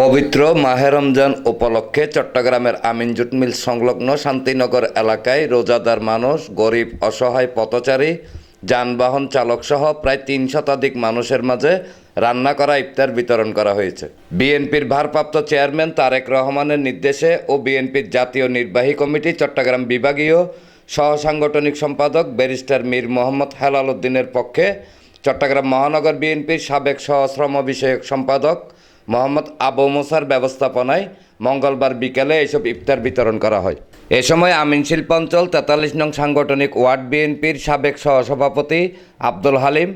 পবিত্র মাহে রমজান উপলক্ষে চট্টগ্রামের আমিন জুট মিল সংলগ্ন শান্তিনগর এলাকায় রোজাদার মানুষ, গরিব, অসহায় পথচারী, যানবাহন চালক সহ প্রায় তিন শতাধিক মানুষের মাঝে রান্না করা, ইফতার বিতরণ করা হয়েছে। বিএনপির ভারপ্রাপ্ত চেয়ারম্যান তারেক রহমানের নির্দেশে ও বিএনপির জাতীয় নির্বাহী কমিটি চট্টগ্রাম বিভাগীয় সহসাংগঠনিক সম্পাদক ব্যারিস্টার মীর মোহাম্মদ হেলাল উদ্দিনের পক্ষে চট্টগ্রাম মহানগর বিএনপির সাবেক সহশ্রম বিষয়ক সম্পাদক মোহাম্মদ আবু মুসার ব্যবস্থাপনায় মঙ্গলবার বিকেলে এসব ইফতার বিতরণ করা হয়। এ সময় আমিন শিল্পাঞ্চল তেতাল্লিশ নং সাংগঠনিক ওয়ার্ড বিএনপির সাবেক সহসভাপতি আব্দুল হালিম,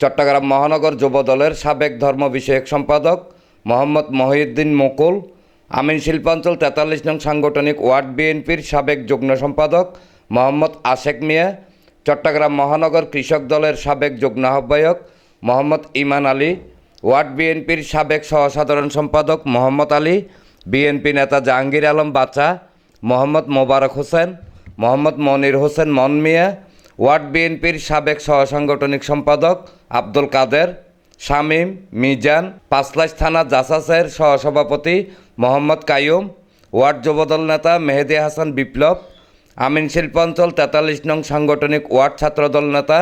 চট্টগ্রাম মহানগর যুব দলের সাবেক ধর্ম বিষয়ক সম্পাদক মোহাম্মদ মহিউদ্দিন মুকুল, আমিন শিল্পাঞ্চল তেতাল্লিশ নং সাংগঠনিক ওয়ার্ড বিএনপির সাবেক যুগ্ম সম্পাদক মোহাম্মদ আশেক মিয়া চট্টগ্রাম মহানগর কৃষক দলের সাবেক যুগ্ম আহ্বায়ক মোহাম্মদ ইমান আলী, ওয়ার্ড বিএনপির সাবেক সহসাধারণ সম্পাদক মোহাম্মদ আলী, বিএনপি নেতা জাহাঙ্গীর আলম বাচা মোহাম্মদ মোবারক হোসেন, মোহাম্মদ মনির হোসেন মন মিয়া ওয়ার্ড বিএনপির সাবেক সহসাংগঠনিক সম্পাদক আব্দুল কাদের, শামীম, মিজান, পাঁচলাইশ থানা জাসাসের সহসভাপতি মোহাম্মদ কায়ুম, ওয়ার্ড যুবদল নেতা মেহেদি হাসান বিপ্লব আমিন শিল্পাঞ্চল তেতাল্লিশ নং সাংগঠনিক ওয়ার্ড ছাত্রদল নেতা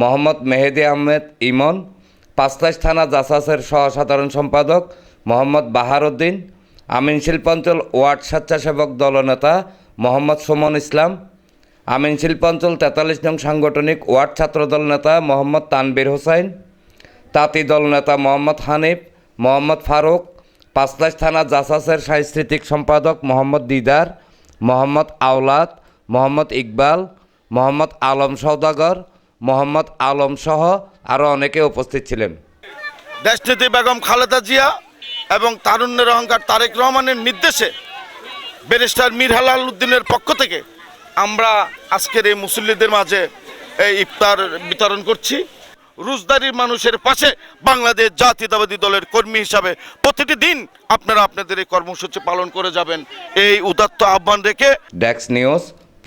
মোহাম্মদ মেহেদি আহমেদ ইমন, পাঁচলাইশ থানা জাসাসের সহসাধারণ সম্পাদক মোহাম্মদ বাহারুদ্দিন, আমিন শিল্পাঞ্চল ওয়ার্ড স্বেচ্ছাসেবক দলনেতা মোহাম্মদ সুমন ইসলাম, আমিন শিল্পাঞ্চল তেতাল্লিশ নং সাংগঠনিক ওয়ার্ড ছাত্রদল নেতা মোহাম্মদ তানবির হোসাইন তাঁতি দল নেতা মোহাম্মদ হানিফ, মোহাম্মদ ফারুক, পাঁচলাইশ থানা জাসাসের সাংস্কৃতিক সম্পাদক মোহাম্মদ দিদার, মোহাম্মদ আওলাদ মোহাম্মদ ইকবাল মোহাম্মদ আলম সৌদাগর মোহাম্মদ আলম সহ আরও অনেকে উপস্থিত ছিলেন। দেশনেত্রী বেগম খালেদা জিয়া এবং তারুণ্যের অহংকার তারেক রহমানের নির্দেশে ব্যারিস্টার মীর হালাল উদ্দিনের পক্ষ থেকে আমরা আজকের এই মুসল্লিদের মাঝে এই ইফতার বিতরণ করছি। রুজদারির মানুষের পাশে বাংলাদেশ জাতীয়তাবাদী দলের কর্মী হিসাবে প্রতিটি দিন আপনারা আপনাদের এই কর্মসূচি পালন করে যাবেন। এই উদাত্ত আহ্বান রেখে ডেক্স news